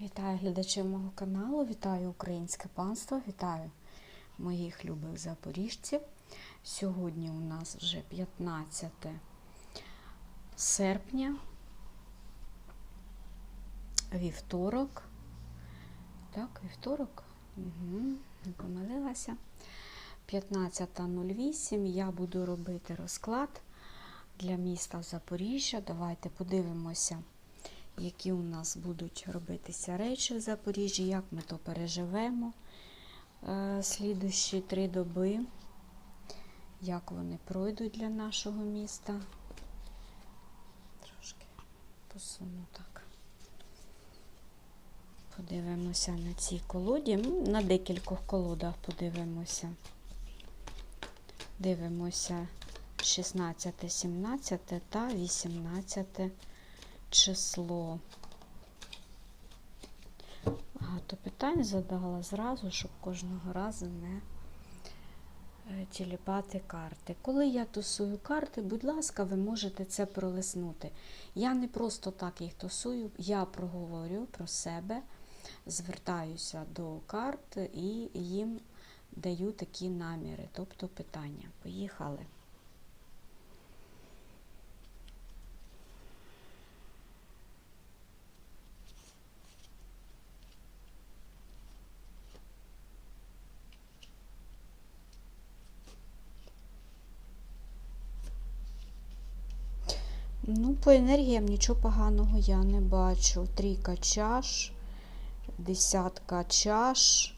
Вітаю глядачів мого каналу, вітаю українське панство, вітаю моїх любих запоріжців. Сьогодні у нас вже 15 серпня, вівторок. Так, вівторок, угу, не помилилася. 15.08 я буду робити розклад для міста Запоріжжя. Давайте подивимося які у нас будуть робитися речі в Запоріжжі, як ми то переживемо е, слідущі три доби, як вони пройдуть для нашого міста. Трошки посуну так. Подивимося на цій колоді. Ну, На декількох колодах подивимося. Дивимося 16, 17 та 18 число. Багато питань задала зразу, щоб кожного разу не е, тіліпати карти. Коли я тусую карти, будь ласка, ви можете це пролиснути. Я не просто так їх тусую, я проговорю про себе, звертаюся до карт і їм даю такі наміри, тобто питання. Поїхали. Ну, по енергіям нічого поганого я не бачу. Трійка чаш, десятка чаш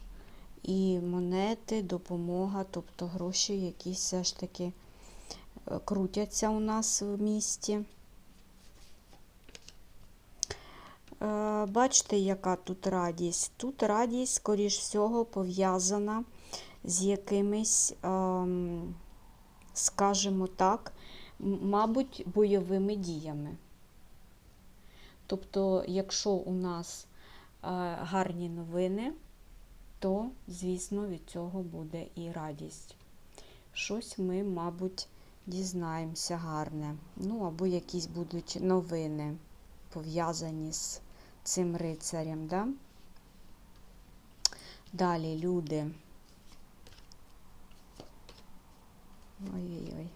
і монети, допомога, тобто гроші якісь все ж таки е, крутяться у нас в місті. Е, Бачите, яка тут радість? Тут радість, скоріш всього, пов'язана з якимись, ем, скажімо так, мабуть, бойовими діями. Тобто, якщо у нас е, гарні новини, то, звісно, від цього буде і радість. Щось ми, мабуть, дізнаємося гарне. Ну, або якісь будуть новини, пов'язані з цим рицарем. Да? Далі люди. Ой-ой-ой.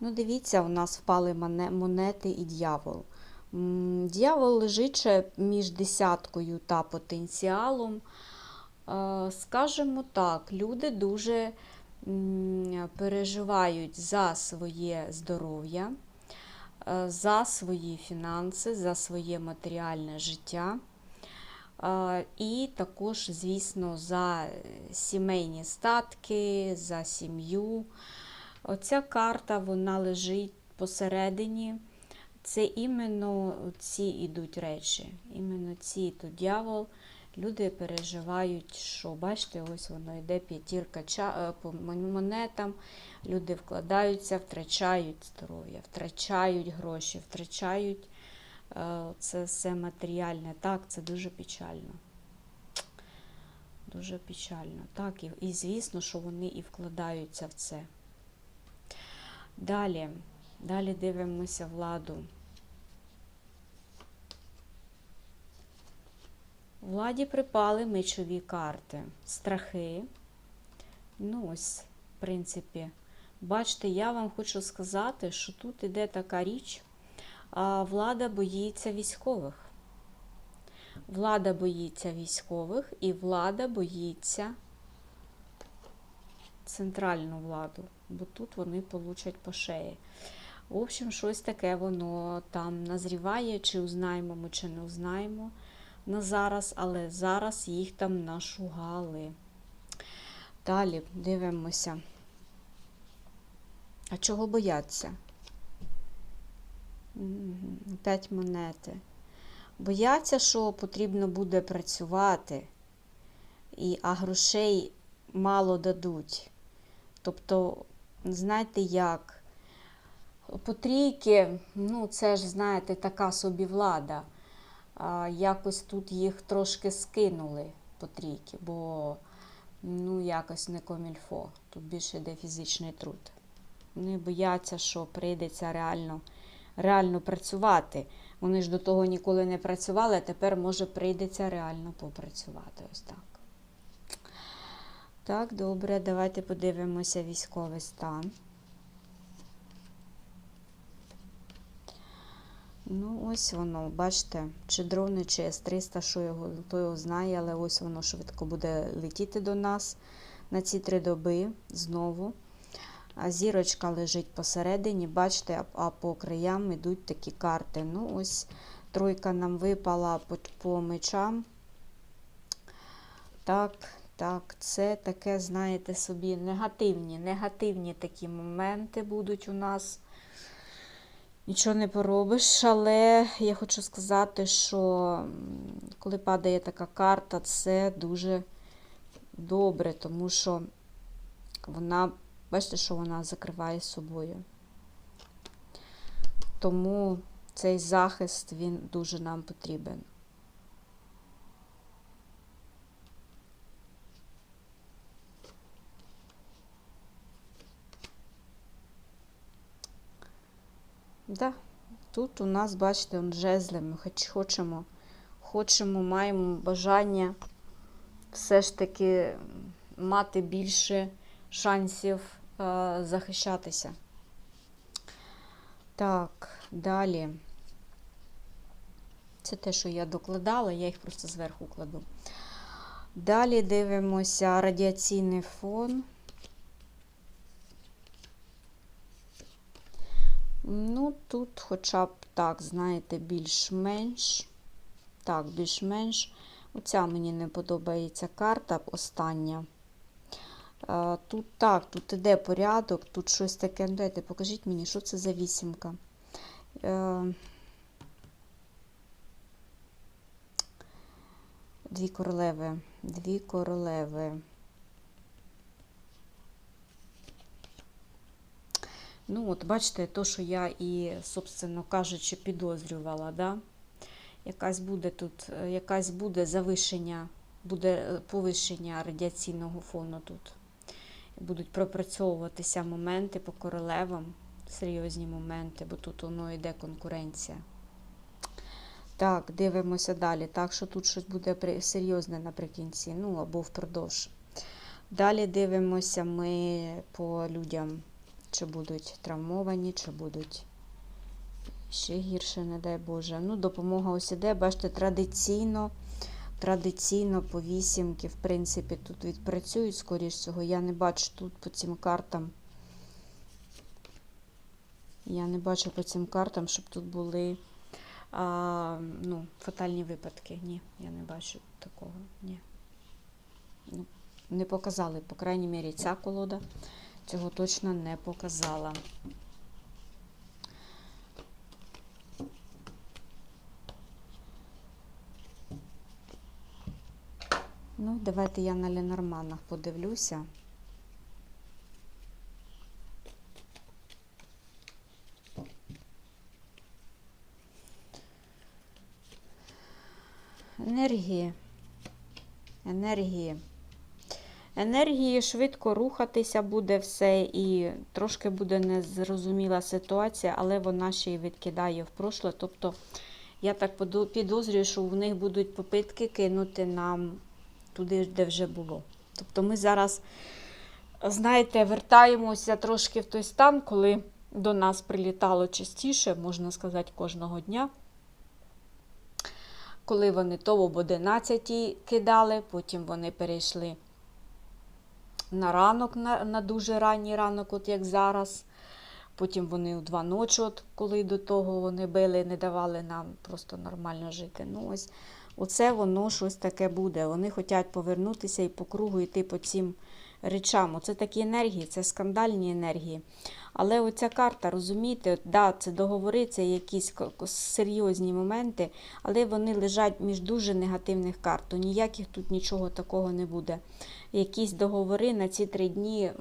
Ну, дивіться, у нас впали монети і дьявол. Дьявол лежить між десяткою та потенціалом. Скажемо так, люди дуже переживають за своє здоров'я, за свої фінанси, за своє матеріальне життя. І також, звісно, за сімейні статки, за сім'ю. Оця карта вона лежить посередині. Це іменно ці ідуть речі. Іменно ці то дьявол. Люди переживають, що, бачите, ось воно йде п'ятірка по монетам. Люди вкладаються, втрачають здоров'я, втрачають гроші, втрачають це все матеріальне. Так, це дуже печально. Дуже печально. Так, і, і звісно, що вони і вкладаються в це. Далі, далі дивимося владу. Владі припали мечові карти, страхи. Ну, ось, в принципі, бачите, я вам хочу сказати, що тут іде така річ, влада боїться військових. Влада боїться військових і влада боїться центральну владу, бо тут вони получать по шеї. В общем, щось таке воно там назріває, чи узнаємо ми, чи не узнаємо на зараз, але зараз їх там нашугали. Далі дивимося. А чого бояться? П'ять монети. Бояться, що потрібно буде працювати, і, а грошей мало дадуть. Тобто, знаєте як? Потрійки, ну, це ж, знаєте, така собі влада. Якось тут їх трошки скинули потрійки, бо ну, якось не комільфо. Тут більше йде фізичний труд. Вони бояться, що прийдеться реально, реально працювати. Вони ж до того ніколи не працювали, а тепер, може, прийдеться реально попрацювати. Ось так. Так, добре, давайте подивимося військовий стан. Ну, ось воно, бачите, чи дрони, чи С-300, що його, хто його знає, але ось воно швидко буде летіти до нас на ці три доби знову. А зірочка лежить посередині, бачите, а по краям йдуть такі карти. Ну, ось тройка нам випала по, по мечам. Так, так, це таке, знаєте собі, негативні, негативні такі моменти будуть у нас. Нічого не поробиш, але я хочу сказати, що коли падає така карта, це дуже добре, тому що вона, бачите, що вона закриває собою. Тому цей захист він дуже нам потрібен. Да, тут у нас, бачите, он жезли, ми хоч хочемо, хочемо, маємо бажання все ж таки мати більше шансів е, захищатися. Так, далі. Це те, що я докладала, я їх просто зверху кладу. Далі дивимося радіаційний фон. Ну, тут хоча б так, знаєте, більш-менш. Так, більш-менш. Оця мені не подобається карта остання. Тут так, тут іде порядок, тут щось таке. Ну, Дайте, покажіть мені, що це за вісімка. Е, Дві королеви. Дві королеви. Ну, от, бачите, то, що я і, собственно кажучи, підозрювала, да? якась буде тут, е, якась буде завишення, буде е, повищення радіаційного фону тут. Будуть пропрацьовуватися моменти по королевам, серйозні моменти, бо тут воно йде конкуренція. Так, дивимося далі. Так, що тут щось буде серйозне наприкінці, ну або впродовж. Далі дивимося ми по людям, чи будуть травмовані, чи будуть ще гірше, не дай Боже. Ну, допомога ось іде, бачите, традиційно, традиційно по вісімки, в принципі, тут відпрацюють, скоріш всього. Я не бачу тут по цим картам. Я не бачу по цим картам, щоб тут були а, ну, фатальні випадки. Ні, я не бачу такого. Ні. Ну, не показали, по крайній мірі, ця колода цього точно не показала. Ну, давайте я на Ленорманах подивлюся. Енергії. Енергії. Енергії швидко рухатися буде все, і трошки буде незрозуміла ситуація, але вона ще й відкидає в прошле. Тобто, я так підозрюю, що в них будуть попитки кинути нам туди, де вже було. Тобто ми зараз, знаєте, вертаємося трошки в той стан, коли до нас прилітало частіше, можна сказати, кожного дня. Коли вони то об 11 кидали, потім вони перейшли на ранок, на, на дуже ранній ранок, от як зараз. Потім вони у два ночі, от коли до того вони били, не давали нам просто нормально жити. Ну, ось оце воно щось таке буде. Вони хочуть повернутися і по кругу йти по цим речам. Оце такі енергії, це скандальні енергії. Але оця карта, розумієте, да, це договори, це якісь серйозні моменти, але вони лежать між дуже негативних карт. Ніяких тут нічого такого не буде. Якісь договори на ці три дні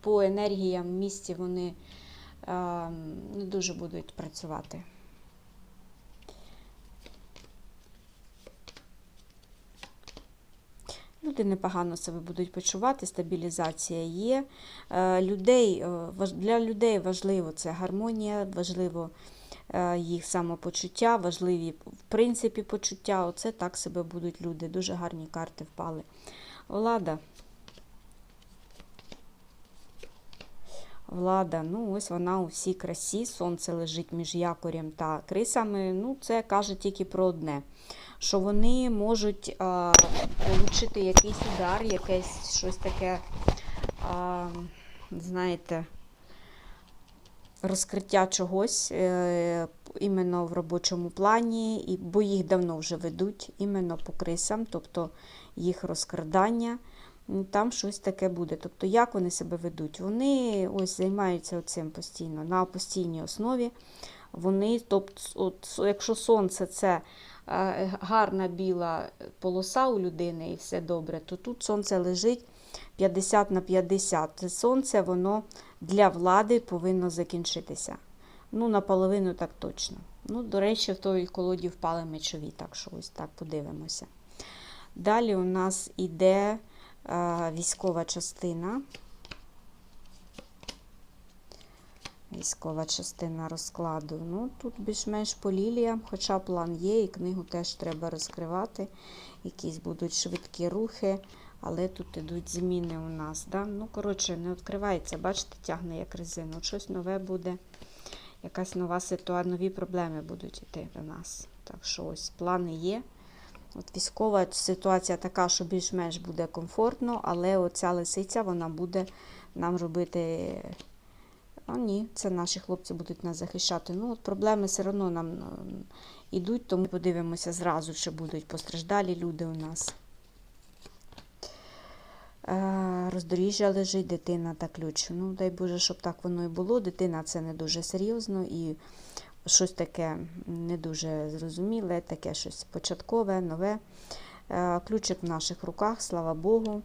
по енергіям в місті вони е, не дуже будуть працювати. Люди непогано себе будуть почувати, стабілізація є. Е, Людей, е, для людей важливо це гармонія, важливо е, їх самопочуття, важливі в принципі почуття. Оце так себе будуть люди. Дуже гарні карти впали. Влада. Влада, ну ось вона у всій красі, сонце лежить між якорем та крисами. Ну, це каже тільки про одне, що вони можуть отримати якийсь удар, якесь щось таке, а, знаєте, розкриття чогось е, іменно в робочому плані, і, бо їх давно вже ведуть іменно по крисам, тобто їх розкрадання. Там щось таке буде. Тобто, як вони себе ведуть? Вони ось займаються цим постійно, на постійній основі. Вони, тобто, от, якщо сонце це гарна біла полоса у людини і все добре, то тут сонце лежить 50 на 50. Це сонце, воно для влади повинно закінчитися. Ну, наполовину так точно. Ну, до речі, в той колоді впали мечові, так що ось так подивимося. Далі у нас іде е, військова частина. Військова частина розкладу. Ну, тут більш-менш по ліліям, хоча план є, і книгу теж треба розкривати. Якісь будуть швидкі рухи, але тут ідуть зміни у нас. Да? Ну, коротше, не відкривається, бачите, тягне як резину. Щось нове буде, якась нова ситуація, нові проблеми будуть йти до нас. Так що ось плани є. От військова ситуація така, що більш-менш буде комфортно, але оця лисиця вона буде нам робити. А ні, це наші хлопці будуть нас захищати. Ну, от проблеми все одно нам м, ідуть, тому подивимося зразу, чи будуть постраждалі люди у нас. Е, Роздоріжжя лежить, дитина та ключ. Ну, дай Боже, щоб так воно і було. Дитина це не дуже серйозно і щось таке не дуже зрозуміле, таке щось початкове, нове. Е, Ключик в наших руках, слава Богу.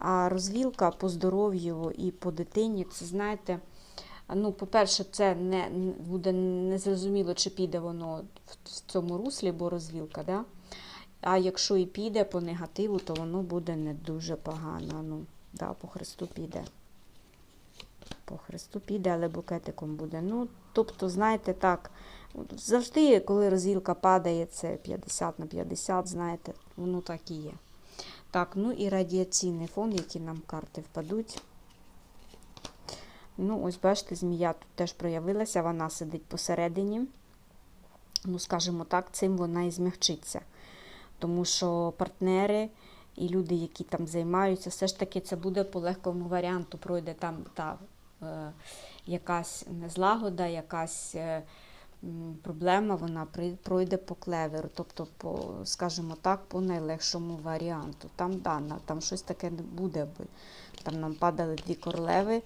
А розвілка по здоров'ю і по дитині, це знаєте, ну, по-перше, це не буде незрозуміло, чи піде воно в цьому руслі, бо розвілка, да? А якщо і піде по негативу, то воно буде не дуже погано. Ну, да, по Христу піде. По Христу піде, але букетиком буде. Ну, тобто, знаєте, так, завжди, коли розвілка падає, це 50 на 50, знаєте, воно так і є. Так, ну і радіаційний фон, які нам карти впадуть. Ну, ось бачите, змія тут теж проявилася, вона сидить посередині. Ну, скажімо так, цим вона і змягчиться. Тому що партнери і люди, які там займаються, все ж таки це буде по легкому варіанту. Пройде там та е, якась незлагода, якась е, проблема, вона пройде по клеверу, тобто, по, скажімо так, по найлегшому варіанту. Там, да, там щось таке не буде. Там нам падали дві королеви,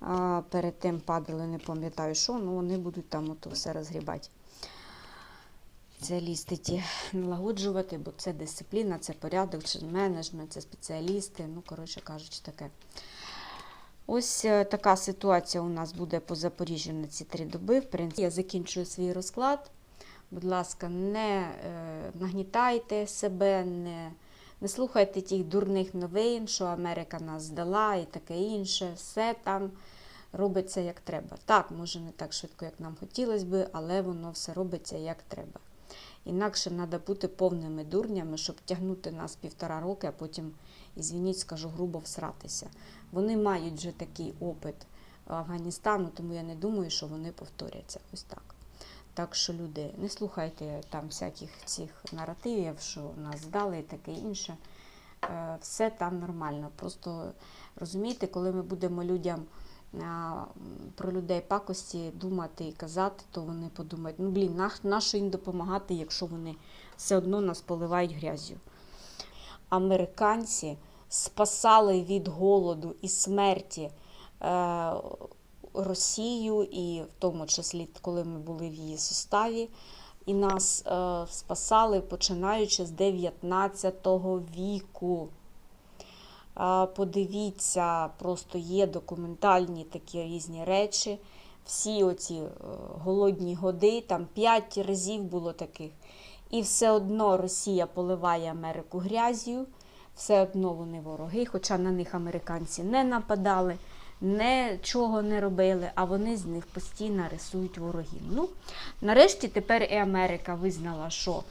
а перед тим падали, не пам'ятаю що, ну вони будуть там ото все розгрібати. Спеціалісти ті налагоджувати, бо це дисципліна, це порядок, це менеджмент, це спеціалісти, ну, коротше кажучи, таке. Ось е, така ситуація у нас буде по Запоріжжю на ці три доби. В принципі, я закінчую свій розклад. Будь ласка, не е, нагнітайте себе, не, не слухайте тих дурних новин, що Америка нас здала і таке інше. Все там робиться як треба. Так, може не так швидко, як нам хотілося би, але воно все робиться як треба. Інакше треба бути повними дурнями, щоб тягнути нас півтора роки, а потім, ізвініть, скажу грубо, всратися. Вони мають вже такий опит Афганістану, тому я не думаю, що вони повторяться. Ось так. Так що, люди, не слухайте там всяких цих наративів, що нас здали і таке інше. Е, Все там нормально. Просто розумієте, коли ми будемо людям про людей пакості думати і казати, то вони подумають, ну блін, наш, нащо їм допомагати, якщо вони все одно нас поливають грязю. Американці спасали від голоду і смерті е, Росію, і в тому числі, коли ми були в її составі, і нас е, спасали починаючи з 19 віку. А, Подивіться, просто є документальні такі різні речі. Всі оці е, голодні годи, там п'ять разів було таких. І все одно Росія поливає Америку грязю, все одно вони вороги, хоча на них американці не нападали. нічого не робили, а вони з них постійно рисують ворогів. Ну, нарешті тепер і Америка визнала, що е,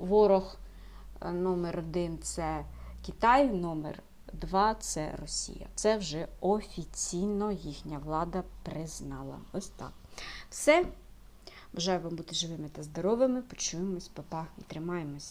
ворог е, номер один це Китай, номер два це Росія. Це вже офіційно їхня влада признала. Ось так. Все. Бажаю вам бути живими та здоровими. Почуємось, папа, і тримаємось.